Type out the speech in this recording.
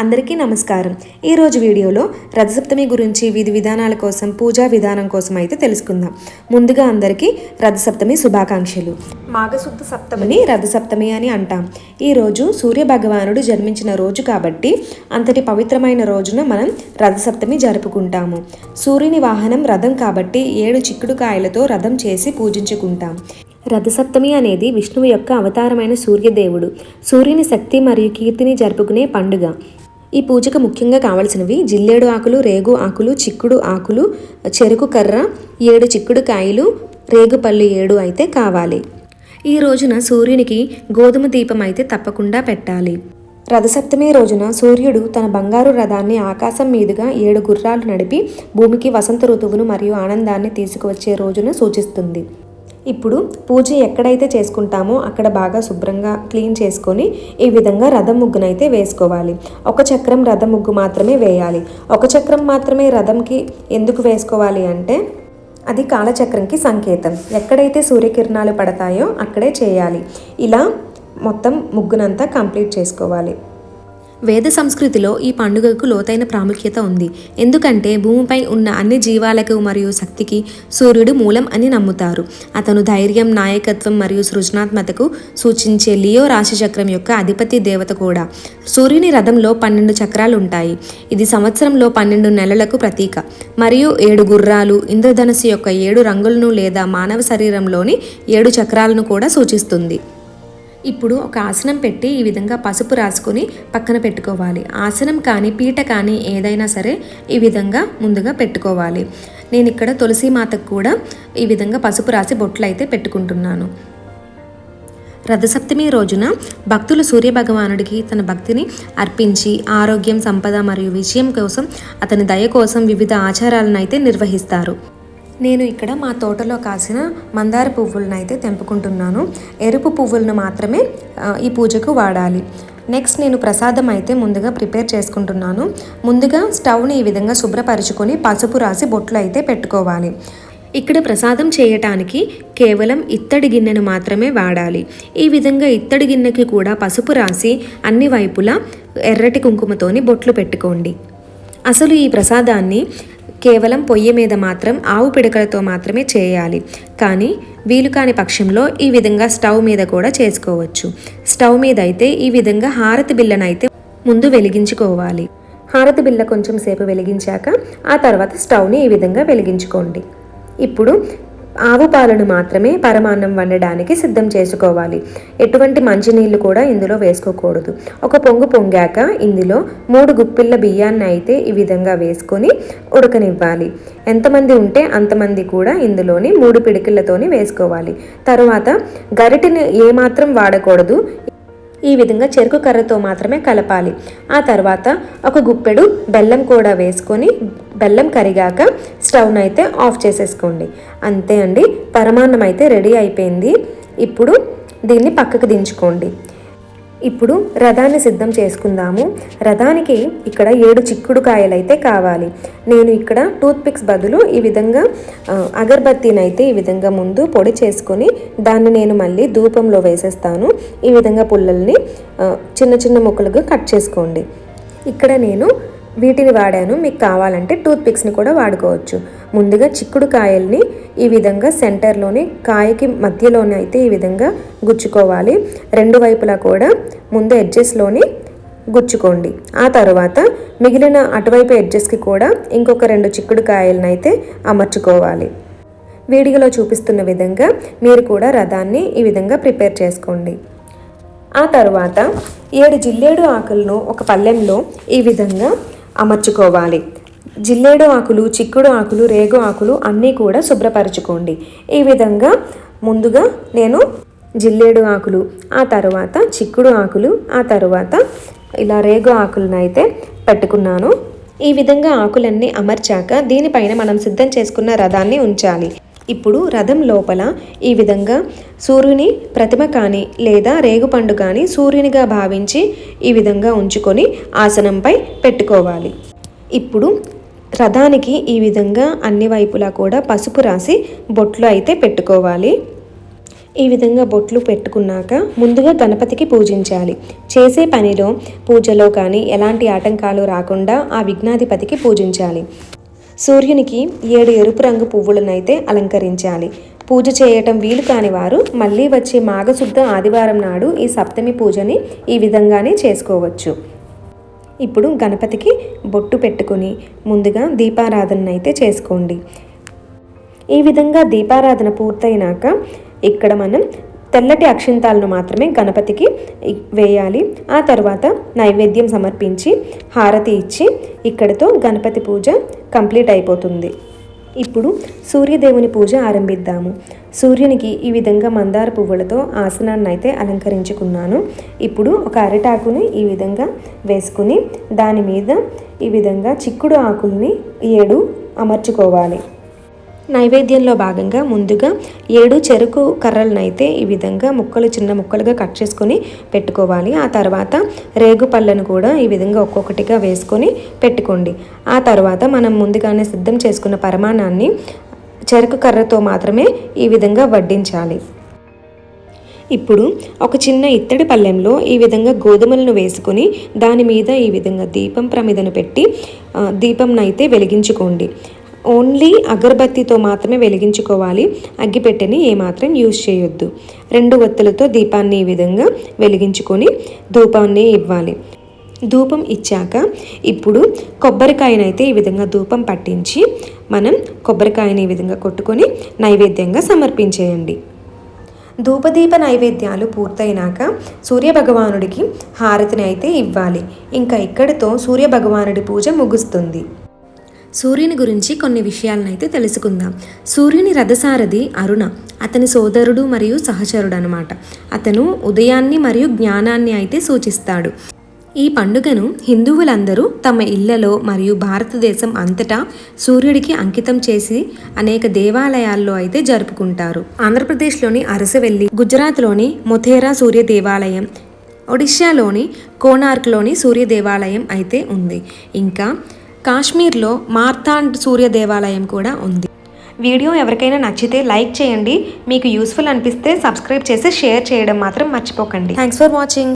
అందరికీ నమస్కారం. ఈరోజు వీడియోలో రథసప్తమి గురించి విధి విధానాల కోసం పూజా విధానం కోసం అయితే తెలుసుకుందాం. ముందుగా అందరికీ రథసప్తమి శుభాకాంక్షలు. మాఘశుద్ధ సప్తమిని రథసప్తమి అని అంటాం. ఈ రోజు సూర్య భగవానుడు జన్మించిన రోజు కాబట్టి అంతటి పవిత్రమైన రోజున మనం రథసప్తమి జరుపుకుంటాము. సూర్యుని వాహనం రథం కాబట్టి ఏడు చిక్కుడు కాయలతో రథం చేసి పూజించుకుంటాం. రథసప్తమి అనేది విష్ణువు యొక్క అవతారమైన సూర్యదేవుడు. సూర్యుని శక్తి మరియు కీర్తిని జరుపుకునే పండుగ. ఈ పూజకు ముఖ్యంగా కావలసినవి జిల్లేడు ఆకులు రేగు ఆకులు చిక్కుడు ఆకులు చెరుకు కర్ర ఏడు చిక్కుడు కాయలు రేగుపళ్ళు ఏడు అయితే కావాలి. ఈ రోజున సూర్యునికి గోధుమ దీపం అయితే తప్పకుండా పెట్టాలి. రథసప్తమి రోజున సూర్యుడు తన బంగారు రథాన్ని ఆకాశం మీదుగా ఏడు గుర్రాలు నడిపి భూమికి వసంత ఋతువును మరియు ఆనందాన్ని తీసుకువచ్చే రోజును సూచిస్తుంది. ఇప్పుడు పూజ ఎక్కడైతే చేసుకుంటామో అక్కడ బాగా శుభ్రంగా క్లీన్ చేసుకొని ఈ విధంగా రథం ముగ్గునైతే వేసుకోవాలి. ఒక చక్రం రథం ముగ్గు మాత్రమే వేయాలి. ఒక చక్రం మాత్రమే రథంకి ఎందుకు వేసుకోవాలి అంటే అది కాలచక్రంకి సంకేతం. ఎక్కడైతే సూర్యకిరణాలు పడతాయో అక్కడే చేయాలి. ఇలా మొత్తం ముగ్గునంతా కంప్లీట్ చేసుకోవాలి. వేద సంస్కృతిలో ఈ పండుగకు లోతైన ప్రాముఖ్యత ఉంది. ఎందుకంటే భూమిపై ఉన్న అన్ని జీవాలకు మరియు శక్తికి సూర్యుడు మూలం అని నమ్ముతారు. అతను ధైర్యం నాయకత్వం మరియు సృజనాత్మకతకు సూచించే లియో రాశిచక్రం యొక్క అధిపతి దేవత కూడా. సూర్యుని రథంలో పన్నెండు చక్రాలు ఉంటాయి ఇది సంవత్సరంలో పన్నెండు నెలలకు ప్రతీక. మరియు ఏడు గుర్రాలు ఇంద్రధనస్సు యొక్క ఏడు రంగులను లేదా మానవ శరీరంలోని ఏడు చక్రాలను కూడా సూచిస్తుంది. ఇప్పుడు ఒక ఆసనం పెట్టి ఈ విధంగా పసుపు రాసుకొని పక్కన పెట్టుకోవాలి. ఆసనం కానీ పీట కానీ ఏదైనా సరే ఈ విధంగా ముందుగా పెట్టుకోవాలి. నేను ఇక్కడ తులసి మాతకు కూడా ఈ విధంగా పసుపు రాసి బొట్లు అయితే పెట్టుకుంటున్నాను. రథసప్తమి రోజున భక్తులు సూర్యభగవానుడికి తన భక్తిని అర్పించి ఆరోగ్యం సంపద మరియు విజయం కోసం అతని దయ కోసం వివిధ ఆచారాలను అయితే నిర్వహిస్తారు. నేను ఇక్కడ మా తోటలో కాసిన మందార పువ్వులను అయితే తెంపుకుంటున్నాను. ఎరుపు పువ్వులను మాత్రమే ఈ పూజకు వాడాలి. నెక్స్ట్ నేను ప్రసాదం అయితే ముందుగా ప్రిపేర్ చేసుకుంటున్నాను. ముందుగా స్టవ్ని ఈ విధంగా శుభ్రపరుచుకొని పసుపు రాసి బొట్లు అయితే పెట్టుకోవాలి. ఇక్కడ ప్రసాదం చేయటానికి కేవలం ఇత్తడి గిన్నెను మాత్రమే వాడాలి. ఈ విధంగా ఇత్తడి గిన్నెకి కూడా పసుపు రాసి అన్ని వైపులా ఎర్రటి కుంకుమతోని బొట్లు పెట్టుకోండి. అసలు ఈ ప్రసాదాన్ని కేవలం పొయ్యి మీద మాత్రం ఆవు పిడకలతో మాత్రమే చేయాలి. కానీ వీలు కాని పక్షంలో ఈ విధంగా స్టవ్ మీద కూడా చేసుకోవచ్చు. స్టవ్ మీద అయితే ఈ విధంగా హారతి బిల్లనైతే ముందు వెలిగించుకోవాలి. హారతి బిల్ల కొంచెం సేపు వెలిగించాక ఆ తర్వాత స్టవ్ని ఈ విధంగా వెలిగించుకోండి. ఇప్పుడు ఆవు పాలను మాత్రమే పరమాన్నం వండడానికి సిద్ధం చేసుకోవాలి. ఎటువంటి మంచినీళ్ళు కూడా ఇందులో వేసుకోకూడదు. ఒక పొంగు పొంగాక ఇందులో మూడు గుప్పిళ్ళ బియ్యాన్ని అయితే ఈ విధంగా వేసుకొని ఉడకనివ్వాలి. ఎంతమంది ఉంటే అంతమంది కూడా ఇందులోని మూడు పిడికిళ్ళతోని వేసుకోవాలి. తరువాత గరిటెని ఏమాత్రం వాడకూడదు. ఈ విధంగా చెరుకు కర్రతో మాత్రమే కలపాలి. ఆ తర్వాత ఒక గుప్పెడు బెల్లం కూడా వేసుకొని బెల్లం కరిగాక స్టవ్ను అయితే ఆఫ్ చేసేసుకోండి. అంతే అండి పరమాన్నం అయితే రెడీ అయిపోయింది. ఇప్పుడు దీన్ని పక్కకు దించుకోండి. ఇప్పుడు రథాన్ని సిద్ధం చేసుకుందాము. రథానికి ఇక్కడ ఏడు చిక్కుడు కాయలైతే అయితే కావాలి. నేను ఇక్కడ టూత్ పిక్స్ బదులు ఈ విధంగా అగర్బత్తినైతే అయితే ఈ విధంగా ముందు పొడి చేసుకొని దాన్ని నేను మళ్ళీ ధూపంలో వేసేస్తాను. ఈ విధంగా పుల్లల్ని చిన్న చిన్న ముక్కలుగా కట్ చేసుకోండి. ఇక్కడ నేను వీటిని వాడాను. మీకు కావాలంటే టూత్పిక్స్ని కూడా వాడుకోవచ్చు. ముందుగా చిక్కుడు కాయల్ని ఈ విధంగా సెంటర్లోని కాయకి మధ్యలోనే అయితే ఈ విధంగా గుచ్చుకోవాలి. రెండు వైపులా కూడా ముందు ఎడ్జెస్లోని గుచ్చుకోండి. ఆ తర్వాత మిగిలిన అటువైపు ఎడ్జెస్కి కూడా ఇంకొక రెండు చిక్కుడు కాయలను అయితే అమర్చుకోవాలి. వీడియోలో చూపిస్తున్న విధంగా మీరు కూడా రథాన్ని ఈ విధంగా ప్రిపేర్ చేసుకోండి. ఆ తర్వాత ఏడు జిల్లేడు ఆకులను ఒక పళ్ళెంలో ఈ విధంగా అమర్చుకోవాలి. జిల్లేడు ఆకులు చిక్కుడు ఆకులు రేగు ఆకులు అన్నీ కూడా శుభ్రపరచుకోండి. ఈ విధంగా ముందుగా నేను జిల్లేడు ఆకులు ఆ తర్వాత చిక్కుడు ఆకులు ఆ తర్వాత ఇలా రేగు ఆకులను అయితే పెట్టుకున్నాను. ఈ విధంగా ఆకులన్నీ అమర్చాక దీనిపైన మనం సిద్ధం చేసుకున్న రథాన్ని ఉంచాలి. ఇప్పుడు రథం లోపల ఈ విధంగా సూర్యుని ప్రతిమ కానీ లేదా రేగుపండు కానీ సూర్యునిగా భావించి ఈ విధంగా ఉంచుకొని ఆసనంపై పెట్టుకోవాలి. ఇప్పుడు రథానికి ఈ విధంగా అన్ని వైపులా కూడా పసుపు రాసి బొట్లు అయితే పెట్టుకోవాలి. ఈ విధంగా బొట్లు పెట్టుకున్నాక ముందుగా గణపతికి పూజించాలి. చేసే పనిలో పూజలో కానీ ఎలాంటి ఆటంకాలు రాకుండా ఆ విఘ్నాధిపతికి పూజించాలి. సూర్యునికి ఏడు ఎరుపు రంగు పువ్వులనైతే అలంకరించాలి. పూజ చేయటం వీలు కాని వారు మళ్ళీ వచ్చే మాఘశుద్ధ ఆదివారం నాడు ఈ సప్తమి పూజని ఈ విధంగానే చేసుకోవచ్చు. ఇప్పుడు గణపతికి బొట్టు పెట్టుకొని ముందుగా దీపారాధన అయితే చేసుకోండి. ఈ విధంగా దీపారాధన పూర్తయినాక ఇక్కడ మనం తెల్లటి అక్షింతాలను మాత్రమే గణపతికి వేయాలి. ఆ తర్వాత నైవేద్యం సమర్పించి హారతి ఇచ్చి ఇక్కడితో గణపతి పూజ కంప్లీట్ అయిపోతుంది. ఇప్పుడు సూర్యదేవుని పూజ ఆరంభిద్దాము. సూర్యునికి ఈ విధంగా మందార పువ్వులతో ఆసనాన్ని అయితే అలంకరించుకున్నాను. ఇప్పుడు ఒక అరిటాకుని ఈ విధంగా వేసుకుని దాని మీద ఈ విధంగా చిక్కుడు ఆకుల్ని ఏడు అమర్చుకోవాలి. నైవేద్యంలో భాగంగా ముందుగా ఏడు చెరుకు కర్రలను అయితే ఈ విధంగా ముక్కలు చిన్న ముక్కలుగా కట్ చేసుకొని పెట్టుకోవాలి. ఆ తర్వాత రేగు పళ్ళను కూడా ఈ విధంగా ఒక్కొక్కటిగా వేసుకొని పెట్టుకోండి. ఆ తర్వాత మనం ముందుగానే సిద్ధం చేసుకున్న పరిమాణాన్ని చెరుకు కర్రతో మాత్రమే ఈ విధంగా వడ్డించాలి. ఇప్పుడు ఒక చిన్న ఇత్తడి పళ్ళెంలో ఈ విధంగా గోధుమలను వేసుకొని దాని మీద ఈ విధంగా దీపం ప్రమిదను పెట్టి దీపంనైతే వెలిగించుకోండి. ఓన్లీ అగరబత్తితో మాత్రమే వెలిగించుకోవాలి. అగ్గిపెట్టెని ఏమాత్రం యూజ్ చేయొద్దు. రెండు ఒత్తులతో దీపాన్ని ఈ విధంగా వెలిగించుకొని ధూపాన్ని ఇవ్వాలి. ధూపం ఇచ్చాక ఇప్పుడు కొబ్బరికాయనైతే ఈ విధంగా ధూపం పట్టించి మనం కొబ్బరికాయని ఈ విధంగా కొట్టుకొని నైవేద్యంగా సమర్పించేయండి. ధూపదీప నైవేద్యాలు పూర్తయినాక సూర్యభగవానుడికి హారతిని అయితే ఇవ్వాలి. ఇంకా ఇక్కడితో సూర్యభగవానుడి పూజ ముగుస్తుంది. సూర్యుని గురించి కొన్ని విషయాలను అయితే తెలుసుకుందాం. సూర్యుని రథసారథి అరుణ. అతని సోదరుడు మరియు సహచరుడు అనమాట అతను ఉదయాన్ని మరియు జ్ఞానాన్ని అయితే సూచిస్తాడు. ఈ పండుగను హిందువులందరూ తమ ఇళ్ళలో మరియు భారతదేశం అంతటా సూర్యుడికి అంకితం చేసి అనేక దేవాలయాల్లో అయితే జరుపుకుంటారు. ఆంధ్రప్రదేశ్లోని అరసవెల్లి గుజరాత్లోని మొథేరా సూర్య దేవాలయం ఒడిశాలోని కోనార్క్లోని సూర్య దేవాలయం అయితే ఉంది. ఇంకా కాశ్మీర్లో మార్తాండ్ సూర్య దేవాలయం కూడా ఉంది. వీడియో ఎవరికైనా నచ్చితే లైక్ చేయండి. మీకు యూస్ఫుల్ అనిపిస్తే సబ్స్క్రైబ్ చేసి షేర్ చేయడం మాత్రం మర్చిపోకండి. Thanks for watching